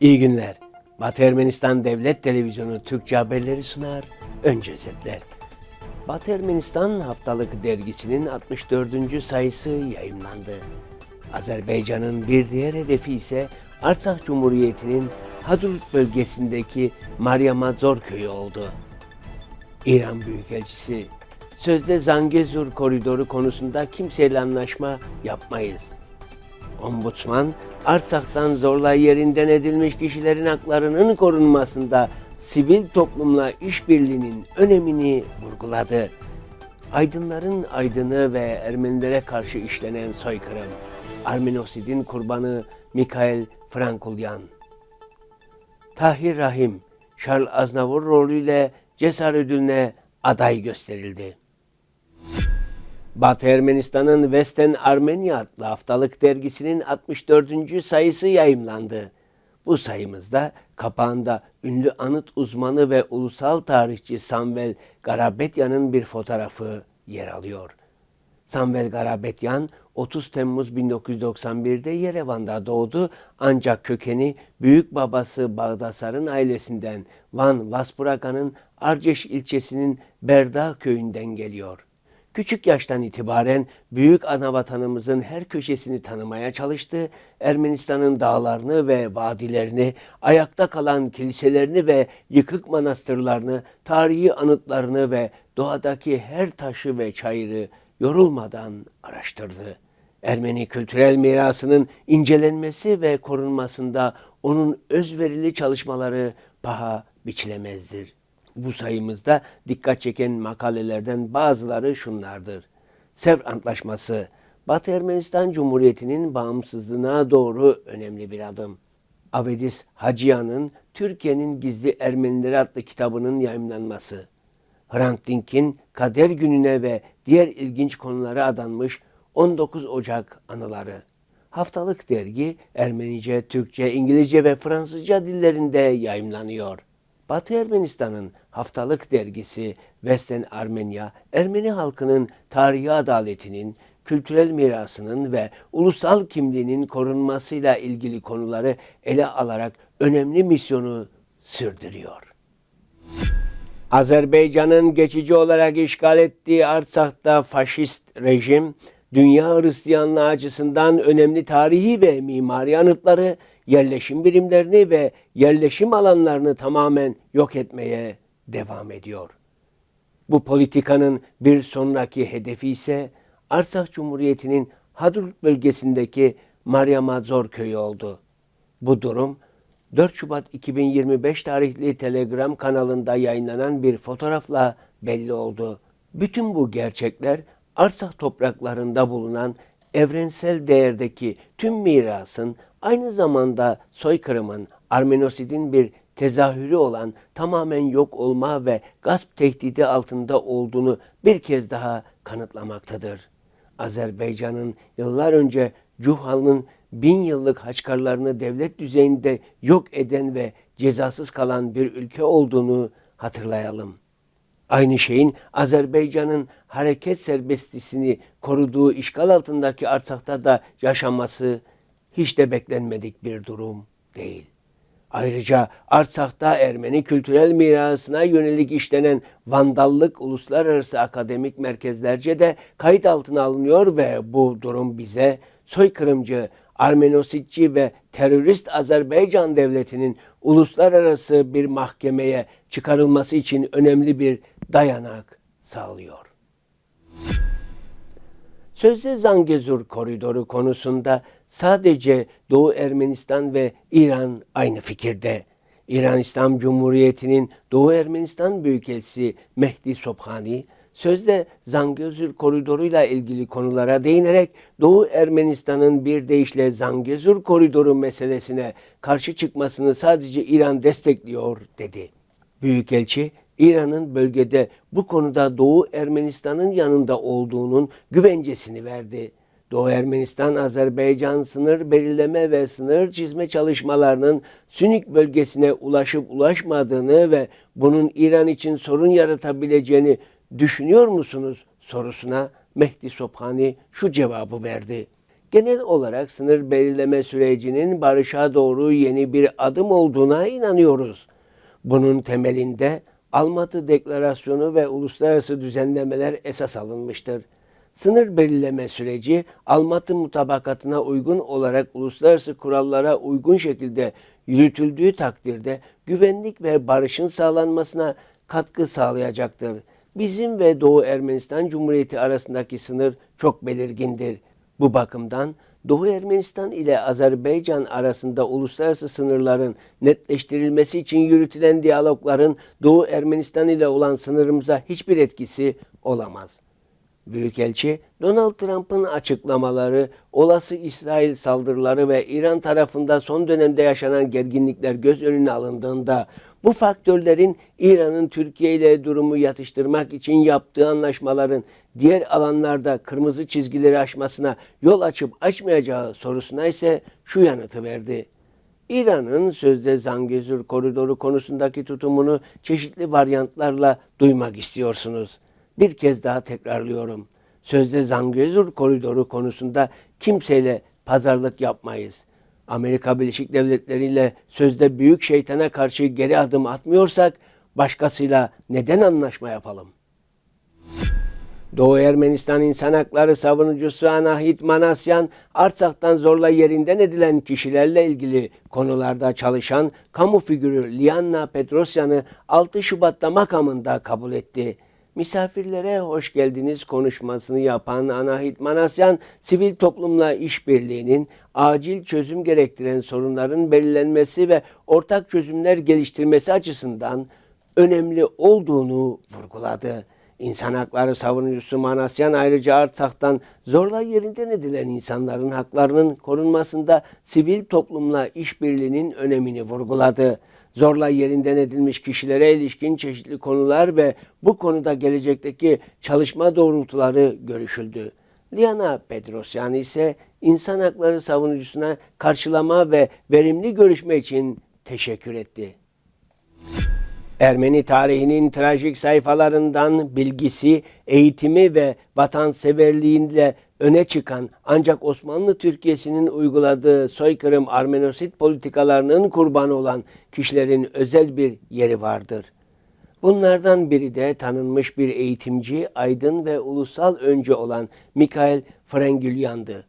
İyi günler. Batı Ermenistan Devlet Televizyonu Türkçe haberleri sunar. Önce özetler. Batı Ermenistan Haftalık Dergisi'nin 64. sayısı yayımlandı. Azerbaycan'ın bir diğer hedefi ise Artsakh Cumhuriyeti'nin Hadrut bölgesindeki Maryamadzor köyü oldu. İran Büyükelçisi, sözde Zangezur koridoru konusunda kimseyle anlaşma yapmayız. Ombudsman, Artsak'tan zorla yerinden edilmiş kişilerin haklarının korunmasında sivil toplumla işbirliğinin önemini vurguladı. Aydınların aydını ve Ermenilere karşı işlenen soykırım. Armenosidin kurbanı Mikhail Frankulyan. Tahir Rahim, Charles Aznavour rolüyle Cesar Ödülü'ne aday gösterildi. Batı Ermenistan'ın Western Armenia adlı haftalık dergisinin 64. sayısı yayımlandı. Bu sayımızda kapağında ünlü anıt uzmanı ve ulusal tarihçi Samvel Garabetyan'ın bir fotoğrafı yer alıyor. Samvel Garabetyan 30 Temmuz 1991'de Yerevan'da doğdu ancak kökeni büyük babası Bağdasar'ın ailesinden Van Vaspurakan'ın Arceş ilçesinin Berda köyünden geliyor. Küçük yaştan itibaren büyük anavatanımızın her köşesini tanımaya çalıştı. Ermenistan'ın dağlarını ve vadilerini, ayakta kalan kiliselerini ve yıkık manastırlarını, tarihi anıtlarını ve doğadaki her taşı ve çayırı yorulmadan araştırdı. Ermeni kültürel mirasının incelenmesi ve korunmasında onun özverili çalışmaları paha biçilemezdir. Bu sayımızda dikkat çeken makalelerden bazıları şunlardır. Sevr Antlaşması, Batı Ermenistan Cumhuriyeti'nin bağımsızlığına doğru önemli bir adım. Avedis Hacıyan'ın Türkiye'nin Gizli Ermenileri adlı kitabının yayımlanması. Hrant Dink'in Kader Günü'ne ve diğer ilginç konulara adanmış 19 Ocak anıları. Haftalık dergi Ermenice, Türkçe, İngilizce ve Fransızca dillerinde yayımlanıyor. Batı Ermenistan'ın haftalık dergisi Western Armenia, Ermeni halkının tarihi adaletinin, kültürel mirasının ve ulusal kimliğinin korunmasıyla ilgili konuları ele alarak önemli misyonu sürdürüyor. Azerbaycan'ın geçici olarak işgal ettiği Artsak'ta faşist rejim, dünya Hristiyanlığı açısından önemli tarihi ve mimari anıtları, yerleşim birimlerini ve yerleşim alanlarını tamamen yok etmeye devam ediyor. Bu politikanın bir sonraki hedefi ise Artsakh Cumhuriyeti'nin Hadrut bölgesindeki Maryamadzor köyü oldu. Bu durum 4 Şubat 2025 tarihli Telegram kanalında yayınlanan bir fotoğrafla belli oldu. Bütün bu gerçekler Artsakh topraklarında bulunan evrensel değerdeki tüm mirasın aynı zamanda soykırımın, Armenosidin bir tezahürü olan tamamen yok olma ve gasp tehdidi altında olduğunu bir kez daha kanıtlamaktadır. Azerbaycan'ın yıllar önce Cuhal'ın bin yıllık haçkarlarını devlet düzeyinde yok eden ve cezasız kalan bir ülke olduğunu hatırlayalım. Aynı şeyin Azerbaycan'ın hareket serbestisini koruduğu işgal altındaki Artsak'ta da yaşaması hiç de beklenmedik bir durum değil. Ayrıca Artsak'ta Ermeni kültürel mirasına yönelik işlenen vandallık uluslararası akademik merkezlerce de kayıt altına alınıyor ve bu durum bize soykırımcı, Armenositçi ve terörist Azerbaycan devletinin uluslararası bir mahkemeye çıkarılması için önemli bir dayanak sağlıyor. Sözde Zangezur koridoru konusunda sadece Doğu Ermenistan ve İran aynı fikirde. İran İslam Cumhuriyeti'nin Doğu Ermenistan Büyükelçisi Mehdi Sobhani, sözde Zangezur koridoruyla ilgili konulara değinerek Doğu Ermenistan'ın bir deyişle Zangezur koridoru meselesine karşı çıkmasını sadece İran destekliyor dedi. Büyükelçi, İran'ın bölgede bu konuda Doğu Ermenistan'ın yanında olduğunun güvencesini verdi. Doğu Ermenistan Azerbaycan sınır belirleme ve sınır çizme çalışmalarının Sünik bölgesine ulaşıp ulaşmadığını ve bunun İran için sorun yaratabileceğini düşünüyor musunuz sorusuna Mehdi Sobhani şu cevabı verdi. Genel olarak sınır belirleme sürecinin barışa doğru yeni bir adım olduğuna inanıyoruz. Bunun temelinde Almatı Deklarasyonu ve uluslararası düzenlemeler esas alınmıştır. Sınır belirleme süreci Almatı mutabakatına uygun olarak uluslararası kurallara uygun şekilde yürütüldüğü takdirde güvenlik ve barışın sağlanmasına katkı sağlayacaktır. Bizim ve Doğu Ermenistan Cumhuriyeti arasındaki sınır çok belirgindir. Bu bakımdan Doğu Ermenistan ile Azerbaycan arasında uluslararası sınırların netleştirilmesi için yürütülen diyalogların Doğu Ermenistan ile olan sınırımıza hiçbir etkisi olamaz. Büyükelçi Donald Trump'ın açıklamaları, olası İsrail saldırıları ve İran tarafında son dönemde yaşanan gerginlikler göz önüne alındığında bu faktörlerin İran'ın Türkiye ile durumu yatıştırmak için yaptığı anlaşmaların diğer alanlarda kırmızı çizgileri aşmasına yol açıp açmayacağı sorusuna ise şu yanıtı verdi. İran'ın sözde Zangezur koridoru konusundaki tutumunu çeşitli varyantlarla duymak istiyorsunuz. Bir kez daha tekrarlıyorum. Sözde Zangezur koridoru konusunda kimseyle pazarlık yapmayız. Amerika Birleşik Devletleri ile sözde büyük şeytana karşı geri adım atmıyorsak başkasıyla neden anlaşma yapalım? Doğu Ermenistan İnsan Hakları savunucusu Anahit Manasyan, Artsak'tan zorla yerinden edilen kişilerle ilgili konularda çalışan kamu figürü Lianna Petrosyan'ı 6 Şubat'ta makamında kabul etti. Misafirlere hoş geldiniz konuşmasını yapan Anahit Manasyan, sivil toplumla işbirliğinin acil çözüm gerektiren sorunların belirlenmesi ve ortak çözümler geliştirmesi açısından önemli olduğunu vurguladı. İnsan hakları savunucusu Manasyan ayrıca Artsak'tan zorla yerinden edilen insanların haklarının korunmasında sivil toplumla işbirliğinin önemini vurguladı. Zorla yerinden edilmiş kişilere ilişkin çeşitli konular ve bu konuda gelecekteki çalışma doğrultuları görüşüldü. Liana Petrosyan ise insan hakları savunucusuna karşılama ve verimli görüşme için teşekkür etti. Ermeni tarihinin trajik sayfalarından bilgisi, eğitimi ve vatanseverliğiyle öne çıkan ancak Osmanlı Türkiye'sinin uyguladığı soykırım Armenosit politikalarının kurbanı olan kişilerin özel bir yeri vardır. Bunlardan biri de tanınmış bir eğitimci, aydın ve ulusal öncü olan Mikael Frengülyan'dı.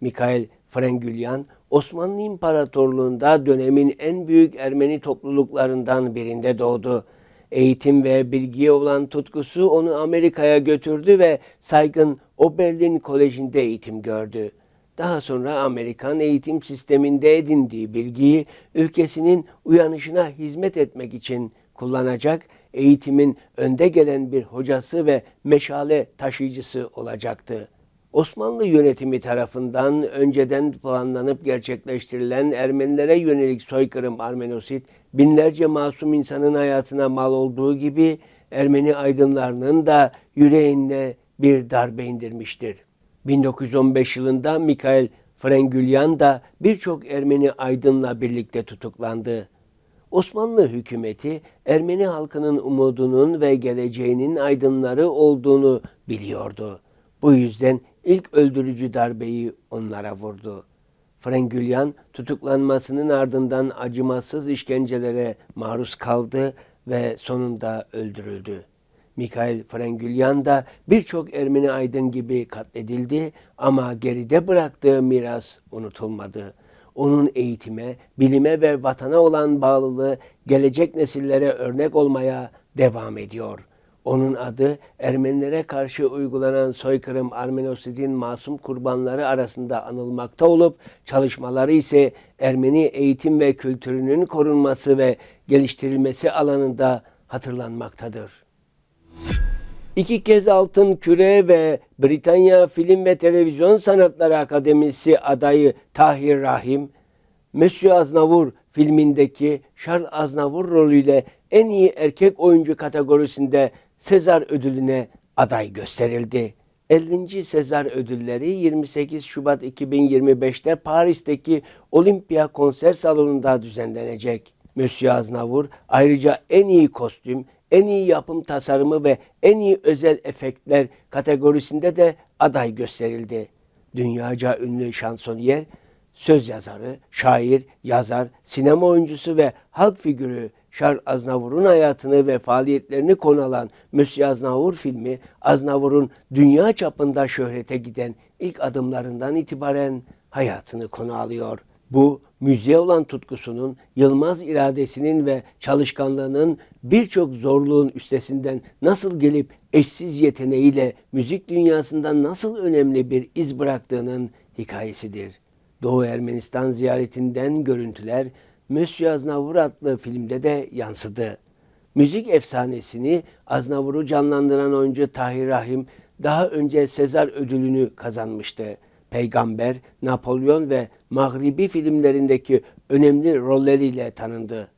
Mikael Frengülyan, Osmanlı İmparatorluğu'nda dönemin en büyük Ermeni topluluklarından birinde doğdu. Eğitim ve bilgiye olan tutkusu onu Amerika'ya götürdü ve saygın Oberlin Koleji'nde eğitim gördü. Daha sonra Amerikan eğitim sisteminde edindiği bilgiyi ülkesinin uyanışına hizmet etmek için kullanacak, eğitimin önde gelen bir hocası ve meşale taşıyıcısı olacaktı. Osmanlı yönetimi tarafından önceden planlanıp gerçekleştirilen Ermenilere yönelik soykırım Armenosit, binlerce masum insanın hayatına mal olduğu gibi Ermeni aydınlarının da yüreğine bir darbe indirmiştir. 1915 yılında Mikhail Frengülyan da birçok Ermeni aydınla birlikte tutuklandı. Osmanlı hükümeti Ermeni halkının umudunun ve geleceğinin aydınları olduğunu biliyordu. Bu yüzden ilk öldürücü darbeyi onlara vurdu. Frengülyan tutuklanmasının ardından acımasız işkencelere maruz kaldı ve sonunda öldürüldü. Mikhail Frengülyan da birçok Ermeni aydın gibi katledildi ama geride bıraktığı miras unutulmadı. Onun eğitime, bilime ve vatana olan bağlılığı gelecek nesillere örnek olmaya devam ediyor. Onun adı Ermenilere karşı uygulanan soykırım Armenosid'in masum kurbanları arasında anılmakta olup çalışmaları ise Ermeni eğitim ve kültürünün korunması ve geliştirilmesi alanında hatırlanmaktadır. İki kez altın küre ve Britanya Film ve Televizyon Sanatları Akademisi adayı Tahir Rahim, Monsieur Aznavour filmindeki Charles Aznavour rolüyle en iyi erkek oyuncu kategorisinde Sezar ödülüne aday gösterildi. 50. Sezar ödülleri 28 Şubat 2025'te Paris'teki Olimpiya Konser Salonu'nda düzenlenecek. Monsieur Aznavour ayrıca en iyi kostüm, en iyi yapım tasarımı ve en iyi özel efektler kategorisinde de aday gösterildi. Dünyaca ünlü şansoniyer, söz yazarı, şair, yazar, sinema oyuncusu ve halk figürü Charles Aznavour'un hayatını ve faaliyetlerini konu alan Monsieur Aznavour filmi, Aznavour'un dünya çapında şöhrete giden ilk adımlarından itibaren hayatını konu alıyor. Bu müziğe olan tutkusunun, yılmaz iradesinin ve çalışkanlığının birçok zorluğun üstesinden nasıl gelip eşsiz yeteneğiyle müzik dünyasında nasıl önemli bir iz bıraktığının hikayesidir. Doğu Ermenistan ziyaretinden görüntüler Monsieur Aznavour adlı filmde de yansıdı. Müzik efsanesini Aznavour'u canlandıran oyuncu Tahir Rahim daha önce Sezar ödülünü kazanmıştı. Peygamber, Napolyon ve Mağribi filmlerindeki önemli rolleriyle tanındı.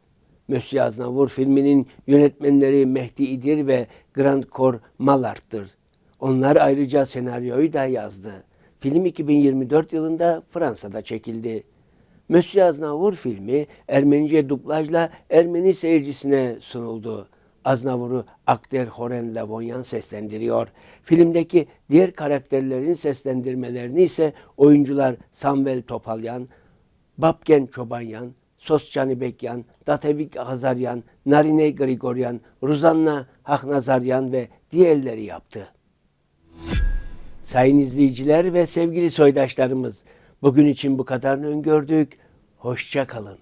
Monsieur Aznavour filminin yönetmenleri Mehdi İdir ve Grand Corps Mallart'tır. Onlar ayrıca senaryoyu da yazdı. Film 2024 yılında Fransa'da çekildi. Monsieur Aznavour filmi Ermenice dublajla Ermeni seyircisine sunuldu. Aznavour'u Akter Horen Lavonyan seslendiriyor. Filmdeki diğer karakterlerin seslendirmelerini ise oyuncular Samvel Topalyan, Babken Çobanyan, Sosçani Bekyan, Datevik Hazaryan, Narine Grigoryan, Ruzanna Haknazaryan ve diğerleri yaptı. Sayın izleyiciler ve sevgili soydaşlarımız, bugün için bu kadarını öngördük. Hoşça kalın.